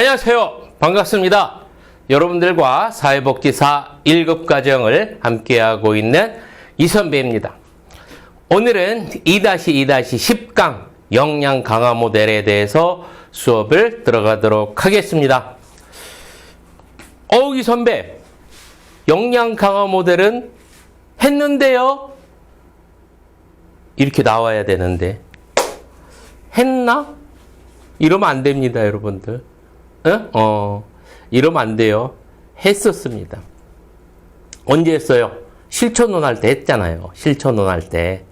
안녕하세요. 반갑습니다. 여러분들과 사회복지사 1급 과정을 함께하고 있는 이선배입니다. 오늘은 2-2-10강 역량 강화 모델에 대해서 수업을 들어가도록 하겠습니다. 어우, 이 선배, 역량 강화 모델은 했는데요? 이렇게 나와야 되는데. 했나? 이러면 안 됩니다, 여러분들. 어? 어, 이러면 안 돼요. 했었습니다. 언제 했어요? 실천론 할때 했잖아요. 실천론 할 때.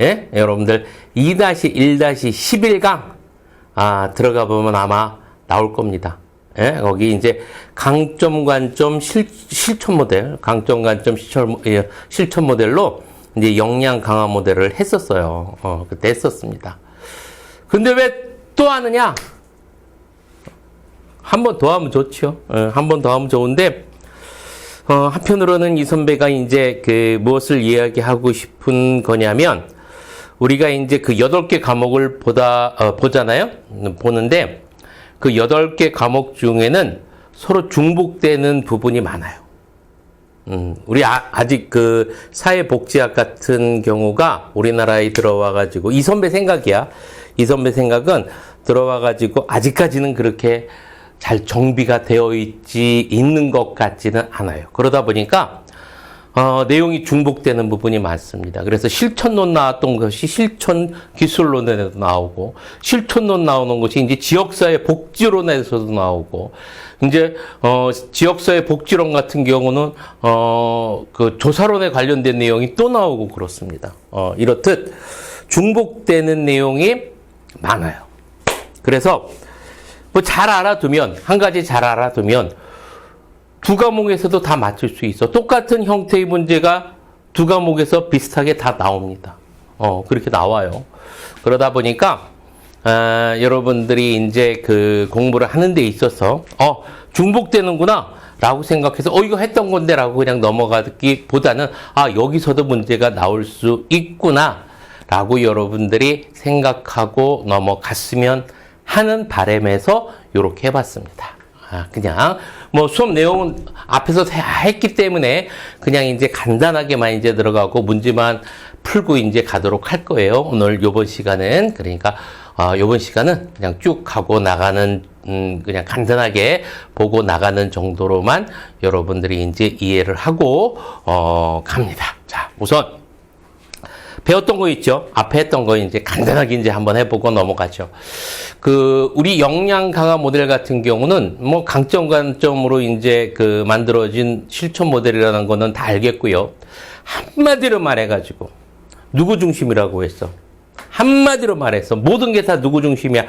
예? 여러분들 2-1-11강 아, 들어가 보면 아마 나올 겁니다. 예? 거기 이제 강점 관점 실, 실천 모델, 강점 관점 실천, 예, 실천 모델로 이제 역량 강화 모델을 했었어요. 어, 그때 했었습니다. 근데 왜 또 하느냐? 한 번 더 하면 좋죠. 어, 한번 더 하면 좋은데, 어, 한편으로는 이 선배가 이제 그 무엇을 이야기하고 싶은 거냐면, 우리가 이제 그 여덟 개 과목을 보다, 어, 보잖아요? 음, 보는데, 그 여덟 개 과목 중에는 서로 중복되는 부분이 많아요. 음, 우리 아, 아직 그 사회복지학 같은 경우가 우리나라에 들어와 가지고 이 선배 생각이야. 이 선배 생각은 들어와 가지고 아직까지는 그렇게 잘 정비가 되어 있지 있는 것 같지는 않아요. 그러다 보니까 어, 내용이 중복되는 부분이 많습니다. 그래서 실천론 나왔던 것이 실천 기술론에도 나오고, 실천론 나오는 것이 이제 지역사회 복지론에서도 나오고, 이제, 어, 지역사회 복지론 같은 경우는, 어, 그 조사론에 관련된 내용이 또 나오고 그렇습니다. 어, 이렇듯 중복되는 내용이 많아요. 그래서 뭐 잘 알아두면, 한 가지 잘 알아두면, 두 과목에서도 다 맞출 수 있어. 똑같은 형태의 문제가 두 과목에서 비슷하게 다 나옵니다. 어, 그렇게 나와요. 그러다 보니까, 아, 여러분들이 이제 그 공부를 하는 데 있어서, 어, 중복되는구나. 라고 생각해서, 어, 이거 했던 건데 라고 그냥 넘어가기 보다는, 아, 여기서도 문제가 나올 수 있구나. 라고 여러분들이 생각하고 넘어갔으면 하는 바람에서 이렇게 해봤습니다. 아, 그냥 뭐 수업 내용은 앞에서 다 했기 때문에 그냥 이제 간단하게만 이제 들어가고 문제만 풀고 이제 가도록 할 거예요. 오늘 요번 시간은 그러니까 어, 요번 시간은 그냥 쭉 가고 나가는 음, 그냥 간단하게 보고 나가는 정도로만 여러분들이 이제 이해를 하고 어, 갑니다. 자, 우선 배웠던 거 있죠? 앞에 했던 거 이제 간단하게 이제 한번 해보고 넘어가죠. 그, 우리 역량 강화 모델 같은 경우는 뭐 강점 관점으로 이제 그 만들어진 실천 모델이라는 거는 다 알겠고요. 한마디로 말해가지고, 누구 중심이라고 했어? 한마디로 말해서 모든 게 다 누구 중심이야?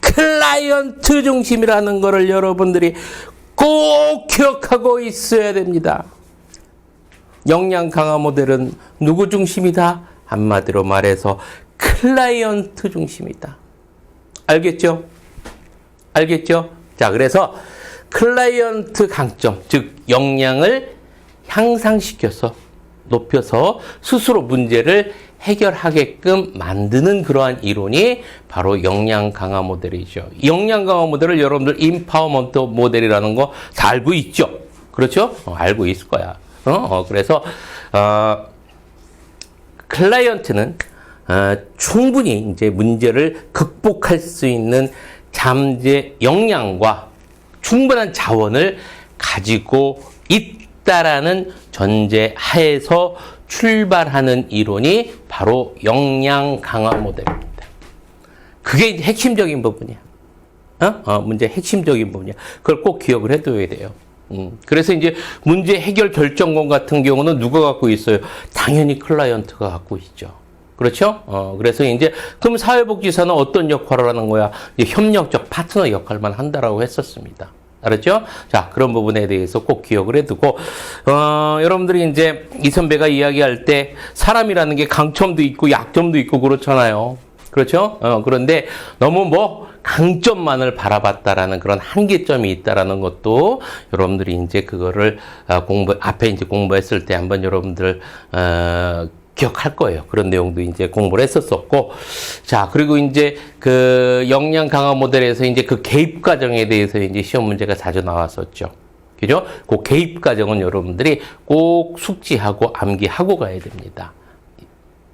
클라이언트 중심이라는 거를 여러분들이 꼭 기억하고 있어야 됩니다. 역량 강화 모델은 누구 중심이다? 한마디로 말해서 클라이언트 중심이다. 알겠죠? 알겠죠? 자, 그래서 클라이언트 강점, 즉 역량을 향상시켜서 높여서 스스로 문제를 해결하게끔 만드는 그러한 이론이 바로 역량 강화 모델이죠. 역량 강화 모델을 여러분들 인파워먼트 모델이라는 거 다 알고 있죠? 그렇죠? 어, 알고 있을 거야. 어? 어, 그래서 어, 클라이언트는 어, 충분히 이제 문제를 극복할 수 있는 잠재 역량과 충분한 자원을 가지고 있다라는 전제 하에서 출발하는 이론이 바로 역량 강화 모델입니다. 그게 핵심적인 부분이야. 어? 어, 문제 핵심적인 부분이야. 그걸 꼭 기억을 해둬야 돼요. 음, 그래서 이제 문제 해결 결정권 같은 경우는 누가 갖고 있어요? 당연히 클라이언트가 갖고 있죠. 그렇죠? 어, 그래서 이제, 그럼 사회복지사는 어떤 역할을 하는 거야? 협력적 파트너 역할만 한다라고 했었습니다. 알았죠? 자, 그런 부분에 대해서 꼭 기억을 해두고, 어, 여러분들이 이제 이 선배가 이야기할 때 사람이라는 게 강점도 있고 약점도 있고 그렇잖아요. 그렇죠? 어, 그런데 너무 뭐 강점만을 바라봤다라는 그런 한계점이 있다라는 것도 여러분들이 이제 그거를 어, 공부 앞에 이제 공부했을 때 한번 여러분들 어, 기억할 거예요. 그런 내용도 이제 공부를 했었었고. 자, 그리고 이제 그 역량 강화 모델에서 이제 그 개입 과정에 대해서 이제 시험 문제가 자주 나왔었죠. 그죠? 그 개입 과정은 여러분들이 꼭 숙지하고 암기하고 가야 됩니다.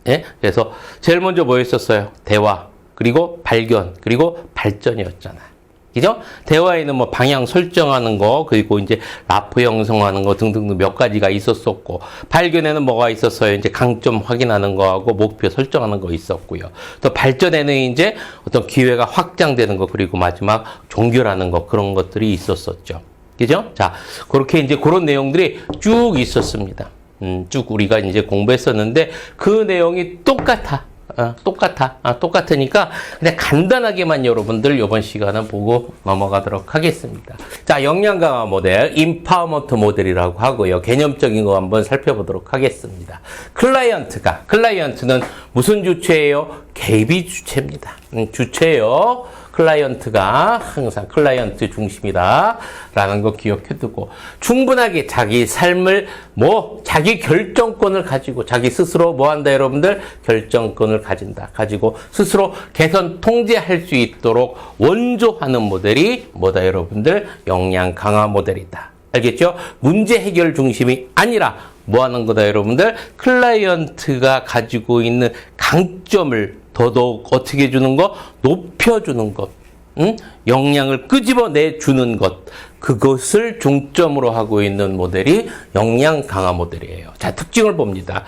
예? 그래서 제일 먼저 뭐였었어요? 대화, 그리고 발견, 그리고 발전이었잖아요. 그죠? 대화에는 뭐 방향 설정하는 거, 그리고 이제 라프 형성하는 거 등등등 몇 가지가 있었었고, 발견에는 뭐가 있었어요? 이제 강점 확인하는 거하고 목표 설정하는 거 있었고요. 또 발전에는 이제 어떤 기회가 확장되는 거, 그리고 마지막 종결하는 거, 그런 것들이 있었었죠. 그죠? 자, 그렇게 이제 그런 내용들이 쭉 있었습니다. 음, 쭉 우리가 이제 공부했었는데 그 내용이 똑같아. 어, 똑같아. 아, 똑같으니까 그냥 간단하게만 여러분들 이번 시간은 보고 넘어가도록 하겠습니다. 자, 역량 강화 모델, 인파워먼트 모델이라고 하고요. 개념적인 거 한번 살펴보도록 하겠습니다. 클라이언트가, 클라이언트는 무슨 주체예요? 개입이 주체입니다. 음, 주체요. 클라이언트가 항상 클라이언트 중심이다. 라는 거 기억해 두고 충분하게 자기 삶을 뭐 자기 결정권을 가지고 자기 스스로 뭐 한다 여러분들 결정권을 가진다. 가지고 스스로 개선 통제할 수 있도록 원조하는 모델이 뭐다 여러분들 역량 강화 모델이다. 알겠죠? 문제 해결 중심이 아니라 뭐 하는 거다 여러분들 클라이언트가 가지고 있는 강점을 더더욱 어떻게 해주는 것? 높여주는 것. 응? 역량을 끄집어내 주는 것. 그것을 중점으로 하고 있는 모델이 역량 강화 모델이에요. 자, 특징을 봅니다.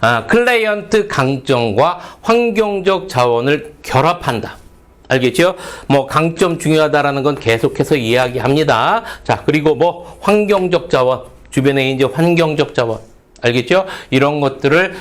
아, 클라이언트 강점과 환경적 자원을 결합한다. 알겠죠? 뭐 강점 중요하다라는 건 계속해서 이야기합니다. 자, 그리고 뭐 환경적 자원, 주변에 이제 환경적 자원. 알겠죠? 이런 것들을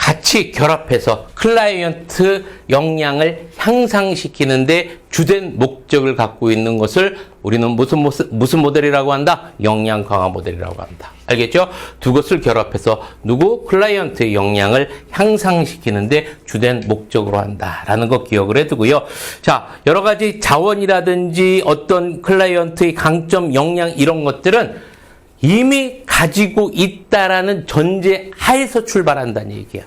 같이 결합해서 클라이언트 역량을 향상시키는데 주된 목적을 갖고 있는 것을 우리는 무슨 모습, 무슨 모델이라고 한다? 역량 강화 모델이라고 한다. 알겠죠? 두 것을 결합해서 누구 클라이언트의 역량을 향상시키는데 주된 목적으로 한다라는 거 기억을 해두고요. 자, 여러 가지 자원이라든지 어떤 클라이언트의 강점, 역량 이런 것들은 이미 가지고 있다라는 전제 하에서 출발한다는 얘기야.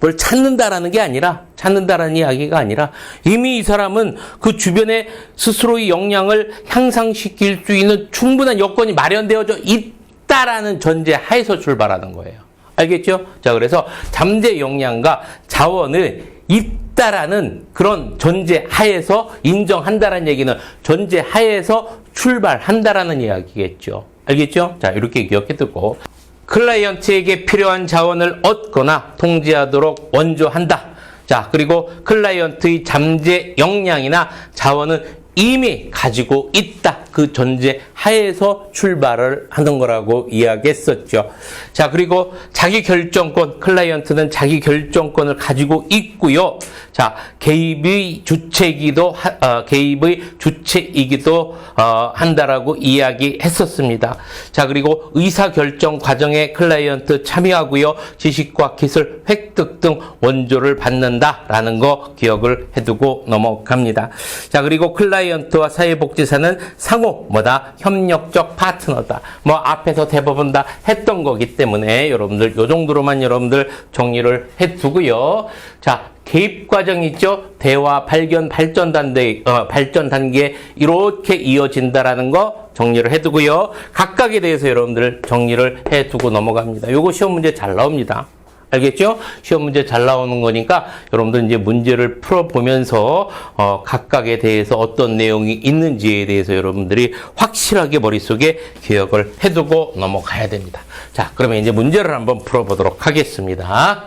뭘 찾는다라는 게 아니라 찾는다라는 이야기가 아니라 이미 이 사람은 그 주변에 스스로의 역량을 향상시킬 수 있는 충분한 여건이 마련되어져 있다라는 전제 하에서 출발하는 거예요. 알겠죠? 자, 그래서 잠재 역량과 자원을 있다라는 그런 전제 하에서 인정한다라는 얘기는 전제 하에서 출발한다라는 이야기겠죠. 알겠죠? 자, 이렇게 기억해 두고 클라이언트에게 필요한 자원을 얻거나 통제하도록 원조한다. 자, 그리고 클라이언트의 잠재 역량이나 자원은 이미 가지고 있다. 그 전제 하에서 출발을 하는 거라고 이야기했었죠. 자, 그리고 자기 결정권, 클라이언트는 자기 결정권을 가지고 있고요. 자, 개입의 주체이기도, 하, 어, 개입의 주체이기도 어, 한다라고 이야기했었습니다. 자, 그리고 의사결정 과정에 클라이언트 참여하고요. 지식과 기술 획득 등 원조를 받는다라는 거 기억을 해두고 넘어갑니다. 자, 그리고 클라이언트 와 사회복지사는 상호 뭐다 협력적 파트너다. 뭐 앞에서 대부분 다 했던 거기 때문에 여러분들 요 정도로만 여러분들 정리를 해두고요. 자. 개입 과정 있죠? 대화, 발견, 발전 단계, 어, 발전 단계 이렇게 이어진다라는 거 정리를 해두고요. 각각에 대해서 여러분들 정리를 해두고 넘어갑니다. 요거 시험 문제 잘 나옵니다. 알겠죠? 시험 문제 잘 나오는 거니까 여러분들 이제 문제를 풀어보면서 어, 각각에 대해서 어떤 내용이 있는지에 대해서 여러분들이 확실하게 머릿속에 기억을 해두고 넘어가야 됩니다. 자, 그러면 이제 문제를 한번 풀어보도록 하겠습니다.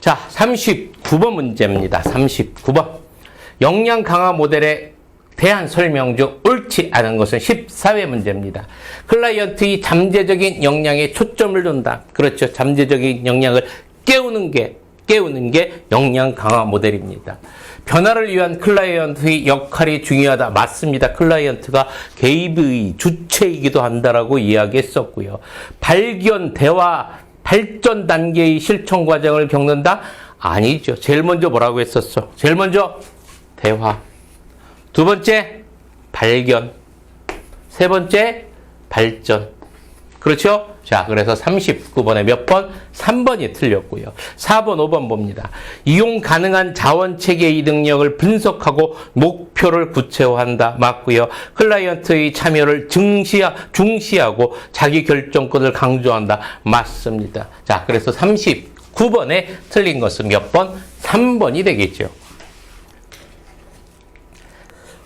자, 39번 문제입니다. 39번. 역량 강화 모델에 대한 설명 중 옳지 않은 것은 14회 문제입니다. 클라이언트의 잠재적인 역량에 초점을 둔다. 그렇죠. 잠재적인 역량을 깨우는 게, 깨우는 게 역량 강화 모델입니다. 변화를 위한 클라이언트의 역할이 중요하다. 맞습니다. 클라이언트가 개입의 주체이기도 한다라고 이야기했었고요. 발견, 대화, 발전 단계의 실천 과정을 겪는다? 아니죠. 제일 먼저 뭐라고 했었어? 제일 먼저 대화. 두 번째 발견. 세 번째 발전. 그렇죠? 자, 그래서 39번에 몇 번? 3번이 틀렸고요. 4번, 5번 봅니다. 이용 가능한 자원 체계의 능력을 분석하고 목표를 구체화한다. 맞고요. 클라이언트의 참여를 증시하, 중시하고 자기 결정권을 강조한다. 맞습니다. 자, 그래서 39번에 틀린 것은 몇 번? 3번이 되겠죠.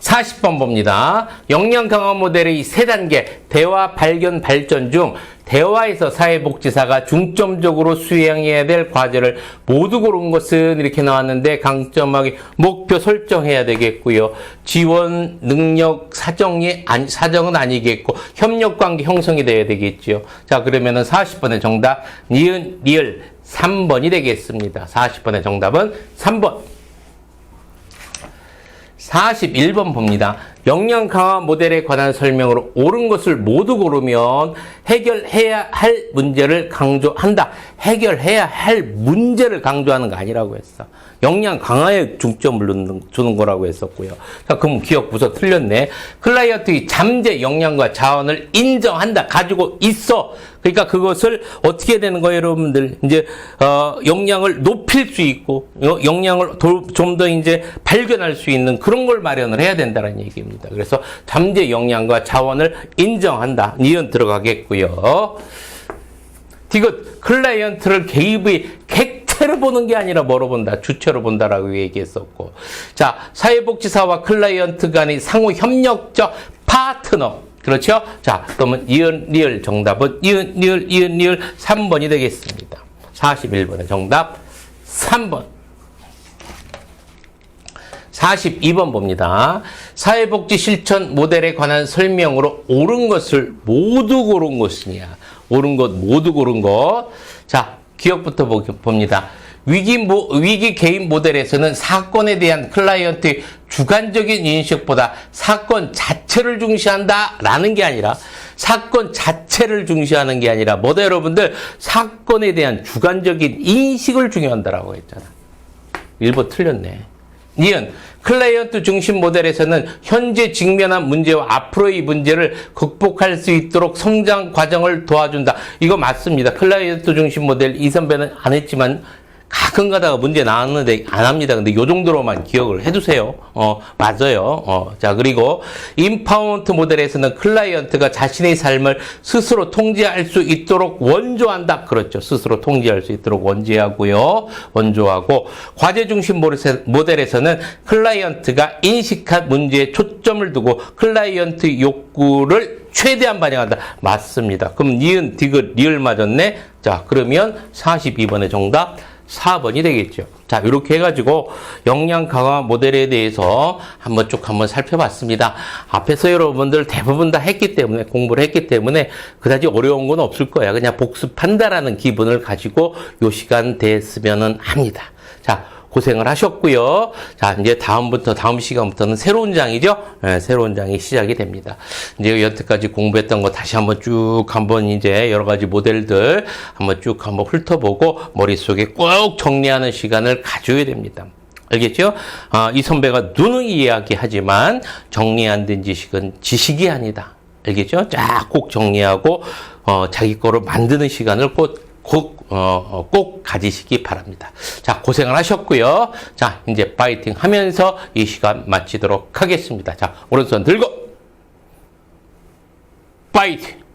40번 봅니다. 역량 강화 모델의 세 단계 대화 발견 발전 중 대화에서 사회복지사가 중점적으로 수행해야 될 과제를 모두 고른 것은 이렇게 나왔는데 강점하게 목표 설정해야 되겠고요. 지원 능력 사정이 아니, 사정은 아니겠고 협력 관계 형성이 돼야 되겠죠. 자 그러면은 40번의 정답 니은 리을 3번이 되겠습니다. 40번의 정답은 3번. 41번 봅니다. 역량 강화 모델에 관한 설명으로 옳은 것을 모두 고르면 해결해야 할 문제를 강조한다. 해결해야 할 문제를 강조하는 거 아니라고 했어. 역량 강화에 중점을 주는 거라고 했었고요. 자, 그럼 기억 부서 틀렸네. 클라이언트의 잠재 역량과 자원을 인정한다. 가지고 있어. 그러니까 그것을 어떻게 되는 거예요, 여러분들? 이제 어, 역량을 높일 수 있고 어, 역량을 좀 더 이제 발견할 수 있는 그런 걸 마련을 해야 된다는 얘기입니다. 그래서 잠재 역량과 자원을 인정한다. 니은 들어가겠고요. 디귿 클라이언트를 개입의 객체로 보는 게 아니라 뭐로 본다? 주체로 본다라고 얘기했었고. 자, 사회복지사와 클라이언트 간의 상호 협력적 파트너. 그렇죠? 자, 그러면 이은, 리을 정답은 이은, 리을, 이은, 리을 3번이 되겠습니다. 41번의 정답 3번. 42번 봅니다. 사회복지 실천 모델에 관한 설명으로 옳은 것을 모두 고른 것이냐. 옳은 것, 모두 고른 것. 자, 기억부터 보- 봅니다. 위기, 모, 위기 개인 모델에서는 사건에 대한 클라이언트의 주관적인 인식보다 사건 자체를 중시한다라는 게 아니라 사건 자체를 중시하는 게 아니라 뭐다 여러분들 사건에 대한 주관적인 인식을 중요한다라고 했잖아. 1번 틀렸네. 니은 클라이언트 중심 모델에서는 현재 직면한 문제와 앞으로의 문제를 극복할 수 있도록 성장 과정을 도와준다. 이거 맞습니다. 클라이언트 중심 모델 이 선배는 안 했지만 가끔 가다가 문제 나왔는데 안 합니다. 근데 요 정도로만 기억을 해두세요. 어, 맞아요. 어, 자, 그리고 인파운트 모델에서는 클라이언트가 자신의 삶을 스스로 통제할 수 있도록 원조한다. 그렇죠. 스스로 통제할 수 있도록 원제하고요. 원조하고 과제 중심 모델에- 모델에서는 클라이언트가 인식한 문제에 초점을 두고 클라이언트 욕구를 최대한 반영한다. 맞습니다. 그럼 니은, 디귿, 리을 맞았네. 자, 그러면 42번의 정답 4번이 되겠죠. 자, 이렇게 해가지고 역량 강화 모델에 대해서 한번 쭉 한번 살펴봤습니다. 앞에서 여러분들 대부분 다 했기 때문에, 공부를 했기 때문에 그다지 어려운 건 없을 거야. 그냥 복습한다라는 기분을 가지고 요 시간 됐으면은 합니다. 자, 고생을 하셨고요. 자, 이제 다음부터, 다음 시간부터는 새로운 장이죠? 예, 새로운 장이 시작이 됩니다. 이제 여태까지 공부했던 거 다시 한번 쭉 한번 이제 여러 가지 모델들 한번 쭉 한번 훑어보고 머릿속에 꼭 정리하는 시간을 가져야 됩니다. 알겠죠? 아, 이 선배가 누누이 이야기하지만 정리 안 된 지식은 지식이 아니다. 알겠죠? 쫙 꼭 정리하고 어, 자기 거를 만드는 시간을 꼭, 꼭, 어, 어, 꼭 가지시기 바랍니다. 자, 고생을 하셨고요. 자, 이제 파이팅 하면서 이 시간 마치도록 하겠습니다. 자, 오른손 들고 파이팅!